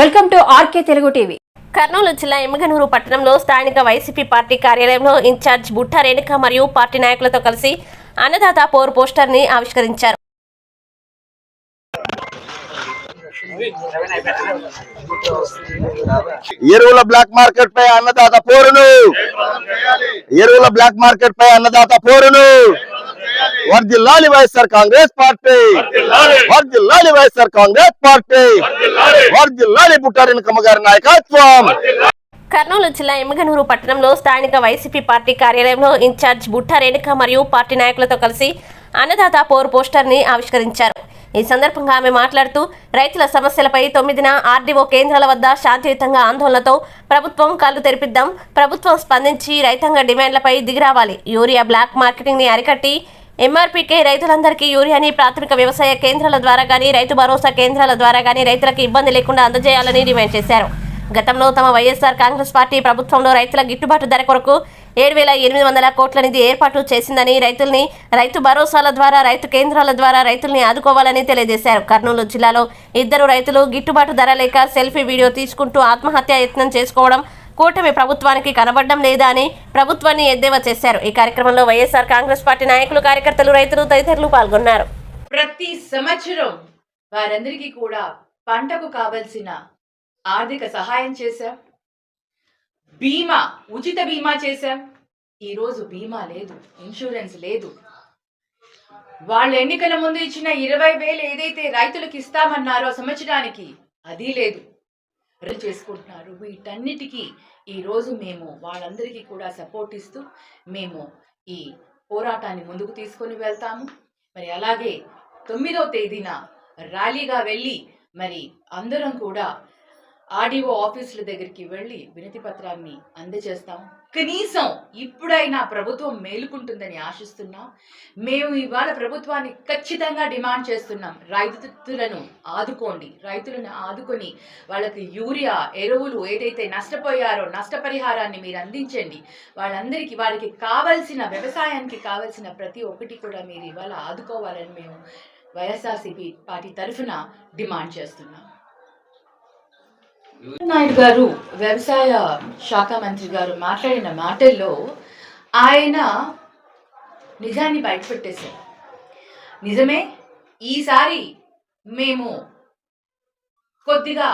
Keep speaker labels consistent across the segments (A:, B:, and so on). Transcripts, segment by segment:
A: Welcome to RK Telugu TV.
B: Kurnool జిల్లా ఎమ్మిగనూరు పట్టణంలో స్థానిక వైసీపీ పార్టీ కార్యాలయంలో ఇన్ఛార్జ్ బుట్ట రేణుక మరియు పార్టీ నాయకులతో కలిసి అన్నదాత పోర్ పోస్టర్ని ఆవిష్కరించారు.
C: ఎరువుల బ్లాక్ మార్కెట్ పై అన్నదాత పోరును. ఎరువుల బ్లాక్ మార్కెట్ పై అన్నదాత పోరును. వర్దిల్లాలి వైఎస్ఆర్ కాంగ్రెస్ పార్టీ. వర్దిల్లాలి. వైఎస్ఆర్ కాంగ్రెస్ పార్టీ. వర్దిల్లాలి. బుట్టారిన కమ్మగారి నాయకత్వం.
B: కర్నూలు జిల్లా ఎమ్మిగనూరు పట్టణంలో స్థానిక వైసీపీ పార్టీ కార్యాలయంలో ఇన్ఛార్జ్ బుట్ట రేణుక మరియు పార్టీ నాయకులతో కలిసి అన్నదాత పోర్ పోస్టర్ని ఆవిష్కరించారు. ఈ సందర్భంగా ఆమె మాట్లాడుతూ రైతుల సమస్యలపై తొమ్మిదిన ఆర్డీఓ కేంద్రాల వద్ద శాంతియుతంగా ఆందోళనతో ప్రభుత్వం కళ్ళు తెరిపిద్దాం ప్రభుత్వం స్పందించి రైతాంగ డిమాండ్లపై దిగిరావాలి యూరియా బ్లాక్ మార్కెటింగ్ని అరికట్టి ఎంఆర్పీకే రైతులందరికీ యూరియాని ప్రాథమిక వ్యవసాయ కేంద్రాల ద్వారా కానీ రైతు భరోసా కేంద్రాల ద్వారా కానీ రైతులకు ఇబ్బంది లేకుండా అందజేయాలని డిమాండ్ చేశారు. గతంలో తమ వైఎస్ఆర్ కాంగ్రెస్ పార్టీ ప్రభుత్వంలో రైతుల గిట్టుబాటు ధర కొరకు ఏడు వేల ఎనిమిది వందల కోట్ల నిధి ఏర్పాటు చేసిందని రైతుల్ని రైతు భరోసాల ద్వారా రైతు కేంద్రాల ద్వారా రైతుల్ని ఆదుకోవాలని తెలియజేశారు. కర్నూలు జిల్లాలో ఇద్దరు రైతులు గిట్టుబాటు ధర లేక సెల్ఫీ వీడియో తీసుకుంటూ ఆత్మహత్య యత్నం చేసుకోవడం కూటమి ప్రభుత్వానికి కనబడడం లేదా అని ప్రభుత్వాన్ని ఎద్దేవా చేశారు. ఈ కార్యక్రమంలో వైఎస్ఆర్ కాంగ్రెస్ పార్టీ నాయకులు కార్యకర్తలు రైతులు తదితరులు పాల్గొన్నారు.
D: ప్రతి సంవత్సరం వారందరికీ కూడా పంటకు కావలసిన ఆర్థిక సహాయం చేశాం. బీమా ఉచిత బీమా చేశాం. ఈరోజు బీమా లేదు ఇన్సూరెన్స్ లేదు. వాళ్ళ ఎన్నికల ముందు ఇచ్చిన ఇరవై వేలు ఏదైతే రైతులకు ఇస్తామన్నారో సంవత్సరానికి అది లేదు. చేసుకుంటున్నారు? వీటన్నిటికీ ఈరోజు మేము వాళ్ళందరికీ కూడా సపోర్ట్ ఇస్తూ మేము ఈ పోరాటాన్ని ముందుకు తీసుకొని వెళ్తాము. మరి అలాగే తొమ్మిదవ తేదీన ర్యాలీగా వెళ్ళి మరి అందరం కూడా ఆర్డీఓ ఆఫీసుల దగ్గరికి వెళ్ళి వినతి పత్రాన్ని అందజేస్తాం. కనీసం ఇప్పుడైనా ప్రభుత్వం మేలుకుంటుందని ఆశిస్తున్నాం. మేము ఇవాళ ప్రభుత్వాన్ని ఖచ్చితంగా డిమాండ్ చేస్తున్నాం. రైతులను ఆదుకోండి. రైతులను ఆదుకొని వాళ్ళకి యూరియా ఎరువులు ఏదైతే నష్టపోయారో నష్టపరిహారాన్ని మీరు అందించండి. వాళ్ళందరికీ వాళ్ళకి కావలసిన వ్యవసాయానికి కావలసిన ప్రతి ఒక్కటి కూడా మీరు ఇవాళ ఆదుకోవాలని మేము వైఎస్ఆర్సీపీ పార్టీ తరఫున డిమాండ్ చేస్తున్నాం. నాయుడు గారు వ్యవసాయ శాఖ మంత్రి గారు మాట్లాడిన మాటల్లో ఆయన నిజాన్ని బయటపెట్టేశారు. నిజమే ఈసారి మేము కొద్దిగా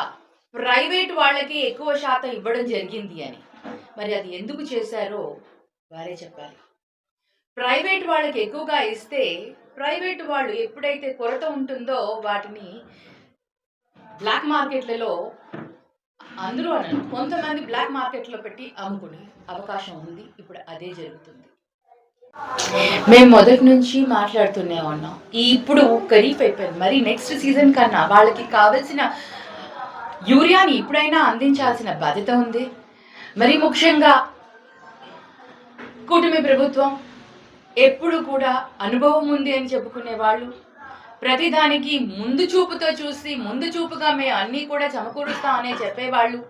D: ప్రైవేట్ వాళ్ళకి ఎక్కువ శాతం ఇవ్వడం జరిగింది అని. మరి అది ఎందుకు చేశారో వారే చెప్పాలి. ప్రైవేట్ వాళ్ళకి ఎక్కువగా ఇస్తే ప్రైవేట్ వాళ్ళు ఎప్పుడైతే కొరత ఉంటుందో వాటిని బ్లాక్ మార్కెట్లలో అందరూ కొంతమంది బ్లాక్ మార్కెట్లో పెట్టి అమ్ముకునే అవకాశం ఉంది. ఇప్పుడు అదే జరుగుతుంది. మేము మొదటి నుంచి మాట్లాడుతూనే ఉన్నాం. ఈ ఇప్పుడు ఖరీఫ్ అయిపోయింది. మరి నెక్స్ట్ సీజన్ కన్నా వాళ్ళకి కావలసిన యూరియాని ఇప్పుడైనా అందించాల్సిన బాధ్యత ఉంది. మరి ముఖ్యంగా కూటమి ప్రభుత్వం ఎప్పుడు కూడా అనుభవం ఉంది అని చెప్పుకునే వాళ్ళు ప్రతిదానికి ముందు చూపుతో చూసి ముందు చూపుగా మేము అన్నీ కూడా సమకూరుస్తామనే చెప్పేవాళ్ళు.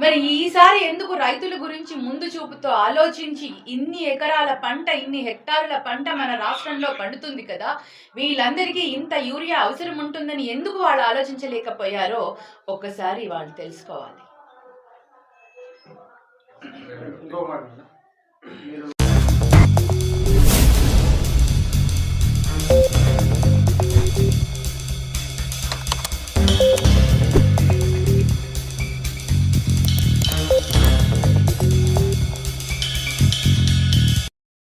D: మరి ఈసారి ఎందుకు రైతుల గురించి ముందు చూపుతో ఆలోచించి ఇన్ని ఎకరాల పంట ఇన్ని హెక్టారుల పంట మన రాష్ట్రంలో పండుతుంది కదా? వీళ్ళందరికీ ఇంత యూరియా అవసరం ఉంటుందని ఎందుకు వాళ్ళు ఆలోచించలేకపోయారో ఒక్కసారి వాళ్ళు తెలుసుకోవాలి.